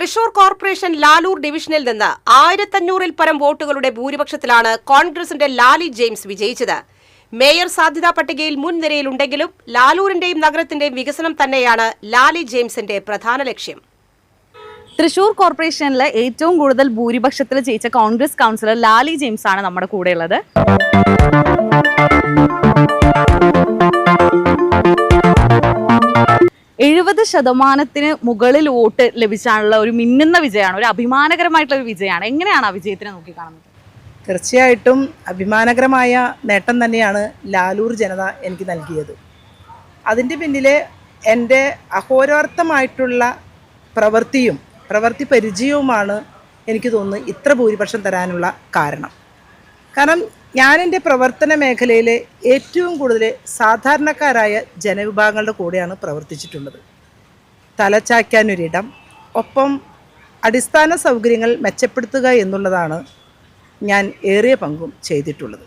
Thrissur corporation Lalur ഡിവിഷനിൽ നിന്ന് ആയിരത്തഞ്ഞൂറിൽ പരം വോട്ടുകളുടെ ഭൂരിപക്ഷത്തിലാണ് കോൺഗ്രസിന്റെ ലാലി ജെയിംസ് വിജയിച്ചത്. മേയർ സാധ്യതാ പട്ടികയിൽ മുൻനിരയിലുണ്ടെങ്കിലും ലാലൂരിന്റെയും നഗരത്തിന്റെയും വികസനം തന്നെയാണ് ലാലി ജെയിംസിന്റെ പ്രധാന ലക്ഷ്യം. തൃശൂർ കോർപ്പറേഷനിലെ ഏറ്റവും കൂടുതൽ ഭൂരിപക്ഷത്തിൽ ജയിച്ച കോൺഗ്രസ് കൗൺസിലർ ലാലി ജെയിംസ് ആണ് നമ്മുടെ കൂടെയുള്ളത്. എഴുപത് ശതമാനത്തിന് മുകളിൽ വോട്ട് ലഭിച്ചാണുള്ള ഒരു മിന്നുന്ന വിജയമാണ് ഒരു അഭിമാനകരമായിട്ടുള്ള ഒരു വിജയമാണ്. എങ്ങനെയാണ് ആ വിജയത്തിനെ നോക്കിക്കാണുന്നത് തീർച്ചയായിട്ടും അഭിമാനകരമായ നേട്ടം തന്നെയാണ് ലാലൂർ ജനത എനിക്ക് നൽകിയത്. അതിന്റെ പിന്നിലെ എന്റെ അഹോരാർത്ഥമായിട്ടുള്ള പ്രവൃത്തിയും പ്രവൃത്തി പരിചയവുമാണ് എനിക്ക് തോന്നുന്നു ഇത്ര ഭൂരിപക്ഷം തരാനുള്ള കാരണം. കാരണം ഞാൻ എന്റെ പ്രവർത്തന മേഖലയിലെ ഏറ്റവും കൂടുതൽ സാധാരണക്കാരായ ജനവിഭാഗങ്ങളുടെ കൂടെയാണ് പ്രവർത്തിച്ചിട്ടുള്ളത്. തലചായ്ക്കാനൊരിടം ഒപ്പം അടിസ്ഥാന സൗകര്യങ്ങൾ മെച്ചപ്പെടുത്തുക എന്നുള്ളതാണ് ഞാൻ ഏറിയ പങ്കും ചെയ്തിട്ടുള്ളത്.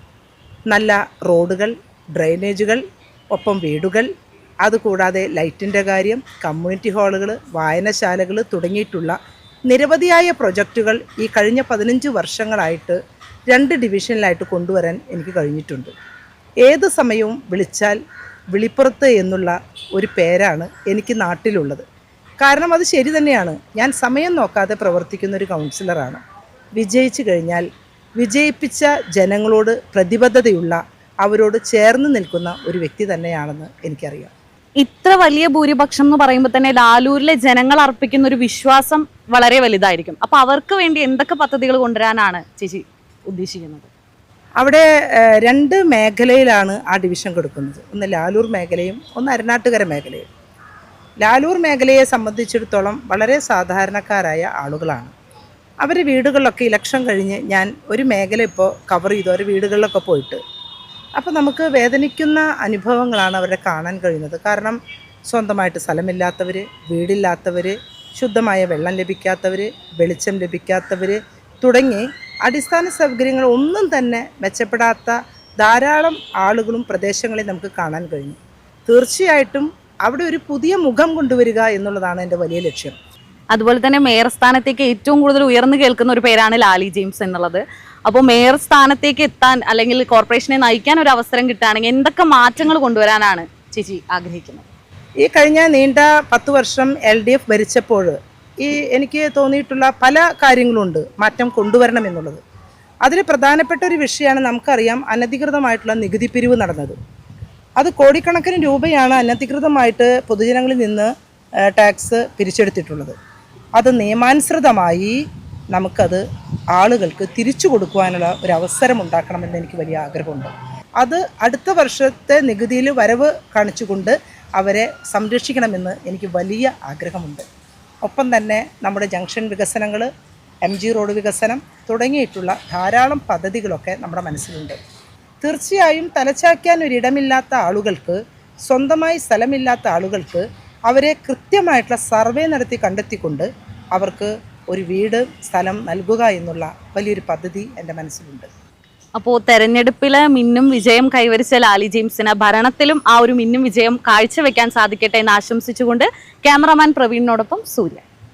നല്ല റോഡുകൾ ഡ്രെയിനേജുകൾ ഒപ്പം വീടുകൾ അതുകൂടാതെ ലൈറ്റിന്റെ കാര്യം കമ്മ്യൂണിറ്റി ഹാളുകൾ വായനശാലകൾ തുടങ്ങിയിട്ടുള്ള നിരവധിയായ പ്രൊജക്റ്റുകൾ ഈ കഴിഞ്ഞ പതിനഞ്ച് വർഷങ്ങളായിട്ട് രണ്ട് ഡിവിഷനിലായിട്ട് കൊണ്ടുവരാൻ എനിക്ക് കഴിഞ്ഞിട്ടുണ്ട്. ഏത് സമയവും വിളിച്ചാൽ വിളിപ്പുറത്ത് എന്നുള്ള ഒരു പേരാണ് എനിക്ക് നാട്ടിലുള്ളത്. കാരണം അത് ശരി തന്നെയാണ്. ഞാൻ സമയം നോക്കാതെ പ്രവർത്തിക്കുന്ന ഒരു കൗൺസിലറാണ്. വിജയിച്ചു കഴിഞ്ഞാൽ വിജയിപ്പിച്ച ജനങ്ങളോട് പ്രതിബദ്ധതയുള്ള അവരോട് ചേർന്ന് നിൽക്കുന്ന ഒരു വ്യക്തി തന്നെയാണെന്ന് എനിക്കറിയാം. ഇത്ര വലിയ ഭൂരിപക്ഷം എന്ന് പറയുമ്പോൾ തന്നെ ലാലൂരിലെ ജനങ്ങൾ അർപ്പിക്കുന്ന ഒരു വിശ്വാസം വളരെ വലുതായിരിക്കും. അപ്പോൾ അവർക്ക് വേണ്ടി എന്തൊക്കെ പദ്ധതികൾ കൊണ്ടുവരാനാണ് ചേച്ചി ഉദ്ദേശിക്കുന്നത്? അവിടെ രണ്ട് മേഖലയിലാണ് ആ ഡിവിഷൻ കൊടുക്കുന്നത്. ഒന്ന് ലാലൂർ മേഖലയും ഒന്ന് അരുണാട്ടുകര മേഖലയും. ലാലൂർ മേഖലയെ സംബന്ധിച്ചിടത്തോളം വളരെ സാധാരണക്കാരായ ആളുകളാണ്. അവർ വീടുകളിലൊക്കെ ഇലക്ഷൻ കഴിഞ്ഞ് ഞാൻ ഒരു മേഖല ഇപ്പോൾ കവർ ചെയ്തു. അവർ വീടുകളിലൊക്കെ പോയിട്ട്. അപ്പോൾ നമുക്ക് വേദനിക്കുന്ന അനുഭവങ്ങളാണ് അവരെ കാണാൻ കഴിയുന്നത്. കാരണം സ്വന്തമായിട്ട് സ്ഥലമില്ലാത്തവർ വീടില്ലാത്തവർ ശുദ്ധമായ വെള്ളം ലഭിക്കാത്തവർ വെളിച്ചം ലഭിക്കാത്തവർ തുടങ്ങി അടിസ്ഥാന സൗകര്യങ്ങൾ ഒന്നും തന്നെ മെച്ചപ്പെടാത്ത ധാരാളം ആളുകളും പ്രദേശങ്ങളെ നമുക്ക് കാണാൻ കഴിഞ്ഞു. തീർച്ചയായിട്ടും അവിടെ ഒരു പുതിയ മുഖം കൊണ്ടുവരിക എന്നുള്ളതാണ് എന്റെ വലിയ ലക്ഷ്യം. അതുപോലെ തന്നെ മേയർ സ്ഥാനത്തേക്ക് ഏറ്റവും കൂടുതൽ ഉയർന്നു കേൾക്കുന്ന ഒരു പേരാണ് ലാലി ജെയിംസ് എന്നുള്ളത്. അപ്പോൾ മേയർ സ്ഥാനത്തേക്ക് എത്താൻ അല്ലെങ്കിൽ കോർപ്പറേഷനെ നയിക്കാൻ ഒരു അവസരം കിട്ടുകയാണെങ്കിൽ എന്തൊക്കെ മാറ്റങ്ങൾ കൊണ്ടുവരാനാണ് ചേച്ചി ആഗ്രഹിക്കുന്നത്? ഈ കഴിഞ്ഞ നീണ്ട പത്ത് വർഷം എൽ ഡി എഫ് ഭരിച്ചപ്പോൾ ഈ എനിക്ക് തോന്നിയിട്ടുള്ള പല കാര്യങ്ങളുണ്ട് മാറ്റം കൊണ്ടുവരണം എന്നുള്ളത്. അതിൽ പ്രധാനപ്പെട്ട ഒരു വിഷയമാണ് നമുക്കറിയാം അനധികൃതമായിട്ടുള്ള നികുതി പിരിവ് നടന്നത്. അത് കോടിക്കണക്കിന് രൂപയാണ് അനധികൃതമായിട്ട് പൊതുജനങ്ങളിൽ നിന്ന് ടാക്സ് പിരിച്ചെടുത്തിട്ടുള്ളത്. അത് നിയമാനുസൃതമായി നമുക്കത് ആളുകൾക്ക് തിരിച്ചു കൊടുക്കുവാനുള്ള ഒരു അവസരം ഉണ്ടാക്കണമെന്ന് എനിക്ക് വലിയ ആഗ്രഹമുണ്ട്. അത് അടുത്ത വർഷത്തെ നികുതിയിൽ വരവ് കാണിച്ചുകൊണ്ട് അവരെ സംരക്ഷിക്കണമെന്ന് എനിക്ക് വലിയ ആഗ്രഹമുണ്ട്. ഒപ്പം തന്നെ നമ്മുടെ ജംഗ്ഷൻ വികസനങ്ങൾ എം ജി റോഡ് വികസനം തുടങ്ങിയിട്ടുള്ള ധാരാളം പദ്ധതികളൊക്കെ നമ്മുടെ മനസ്സിലുണ്ട്. തീർച്ചയായും തലച്ചായ്ക്കാൻ ഒരിടമില്ലാത്ത ആളുകൾക്ക് സ്വന്തമായി സ്ഥലമില്ലാത്ത ആളുകൾക്ക് അവരെ കൃത്യമായിട്ടുള്ള സർവേ നടത്തി കണ്ടെത്തിക്കൊണ്ട് അവർക്ക് ഒരു വീട് സ്ഥലം നൽകുക എന്നുള്ള വലിയൊരു പദ്ധതി എന്റെ മനസ്സിലുണ്ട്. അപ്പോൾ തെരഞ്ഞെടുപ്പിലെ മിന്നും വിജയം കൈവരിച്ച ലാലി ജെയിംസിന് ഭരണത്തിലും ആ ഒരു മിന്നും വിജയം കാഴ്ചവെക്കാൻ സാധിക്കട്ടെ എന്ന് ആശംസിച്ചുകൊണ്ട് ക്യാമറമാൻ പ്രവീണിനോടൊപ്പം സൂര്യ.